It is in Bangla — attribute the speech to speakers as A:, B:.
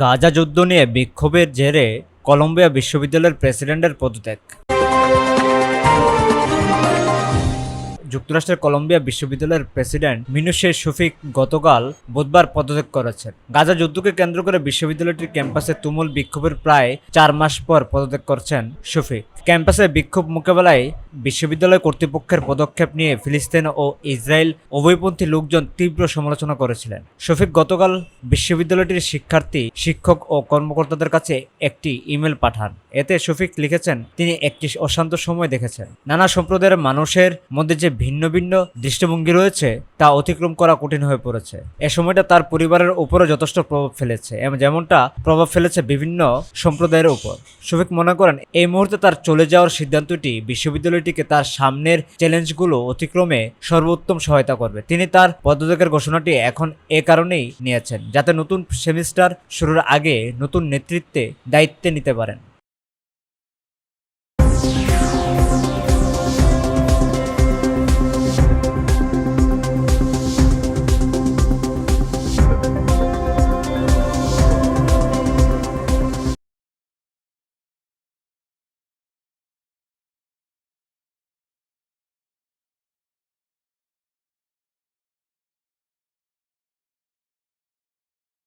A: গাজা যুদ্ধ নিয়ে বিক্ষোভের জেরে কলম্বিয়া বিশ্ববিদ্যালয়ের প্রেসিডেন্টের পদত্যাগ। যুক্তরাষ্ট্রের কলম্বিয়া বিশ্ববিদ্যালয়ের প্রেসিডেন্ট মিনুষে শফিক গতকাল বুধবার পদত্যাগ করেছেন। গাজা যুদ্ধকে কেন্দ্র করে বিশ্ববিদ্যালয়টির ক্যাম্পাসে তুমুল বিক্ষোভের প্রায় চার মাস পর পদত্যাগ করছেন শফিক। ক্যাম্পাসে বিক্ষোভ মোকাবেলায় বিশ্ববিদ্যালয় কর্তৃপক্ষের পদক্ষেপ নিয়ে ফিলিস্তিন ও ইসরায়েল উভয়পন্থী লোকজন তীব্র সমালোচনা করেছিলেন। শফিক গতকাল বিশ্ববিদ্যালয়টির শিক্ষার্থী, শিক্ষক ও কর্মকর্তাদের কাছে একটি ইমেল পাঠান। এতে শফিক লিখেছেন, তিনি একটি অশান্ত সময় দেখেছেন। নানা সম্প্রদায়ের মানুষের মধ্যে যে ভিন্ন ভিন্ন দৃষ্টিভঙ্গি রয়েছে, তা অতিক্রম করা কঠিন হয়ে পড়েছে। এ সময়টা তার পরিবারের উপরে যথেষ্ট প্রভাব ফেলেছে এবং যেমনটা প্রভাব ফেলেছে বিভিন্ন সম্প্রদায়ের উপর। শফিক মনে করেন, এই মুহূর্তে তার চলে যাওয়ার সিদ্ধান্তটি বিশ্ববিদ্যালয়টিকে তার সামনের চ্যালেঞ্জগুলো অতিক্রমে সর্বোত্তম সহায়তা করবে। তিনি তার পদত্যাগের ঘোষণাটি এখন এ কারণেই নিয়েছেন, যাতে নতুন সেমিস্টার শুরুর আগে নতুন নেতৃত্বে দায়িত্বে নিতে পারেন।